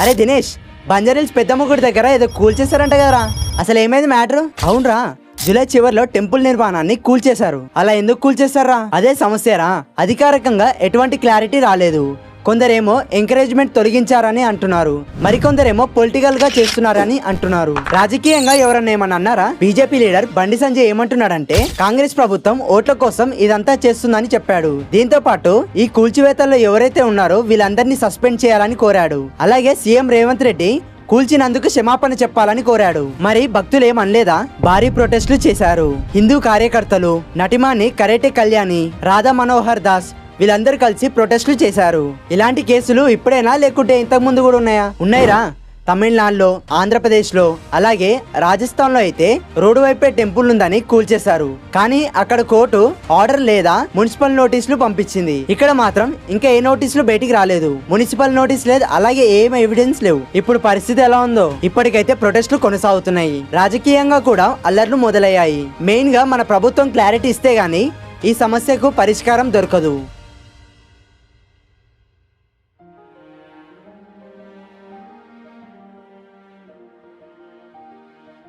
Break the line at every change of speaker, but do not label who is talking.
అరే దినేష్ బంజారీల్స్ పెద్దమ్మ గుడి దగ్గర ఏదో కూల్చేశారంట కదరా. అసలు ఏమైంది మ్యాటర్? అవునరా జూలై చివరిలో టెంపుల్ నిర్మాణాన్ని కూల్చేశారు అలా ఎందుకు కూల్చేశారా అదే సమస్యరా. అధికారికంగా ఎటువంటి క్లారిటీ రాలేదు. కొందరేమో ఎంకరేజ్మెంట్ తొలగించారని అంటున్నారు. మరికొందరేమో పొలిటికల్గా చేస్తున్నారని అంటున్నారు. రాజకీయంగా ఎవరన్నా ఏమన్నా అన్నారా? బీజేపీ లీడర్ బండి సంజయ్ ఏమంటున్నాడంటే కాంగ్రెస్ ప్రభుత్వం ఓట్ల కోసం ఇదంతా చేస్తుందని చెప్పాడు. దీంతో పాటు ఈ కూల్చివేతల్లో ఎవరైతే ఉన్నారో వీళ్ళందరినీ సస్పెండ్ చేయాలని కోరాడు. అలాగే సీఎం రేవంత్ రెడ్డి కూల్చినందుకు క్షమాపణ చెప్పాలని కోరాడు. మరి భక్తులేమనలేదా? భారీ ప్రొటెస్టులు చేశారు. హిందూ కార్యకర్తలు నటిమాని కరేటే కళ్యాణి రాధా మనోహర్ దాస్ వీళ్ళందరూ కలిసి ప్రొటెస్టులు చేశారు. ఇలాంటి కేసులు ఇప్పుడేనా లేకుంటే ఇంతకు ముందు కూడా ఉన్నాయా? ఉన్నాయిరా. తమిళనాడులో ఆంధ్రప్రదేశ్లో అలాగే రాజస్థాన్లో అయితే రోడ్డు వైపే టెంపుల్ ఉందని కూల్చేశారు కానీ అక్కడ కోర్టు ఆర్డర్ లేదా మున్సిపల్ నోటీసులు పంపించింది. ఇక్కడ మాత్రం ఇంకా ఏ నోటీసులు బయటికి రాలేదు. మున్సిపల్ నోటీస్ లేదు అలాగే ఏం ఎవిడెన్స్ లేవు. ఇప్పుడు పరిస్థితి ఎలా ఉందో? ఇప్పటికైతే ప్రొటెస్టులు కొనసాగుతున్నాయి. రాజకీయంగా కూడా అల్లర్లు మొదలయ్యాయి. మెయిన్గా మన ప్రభుత్వం క్లారిటీ ఇస్తే గానీ ఈ సమస్యకు పరిష్కారం దొరకదు.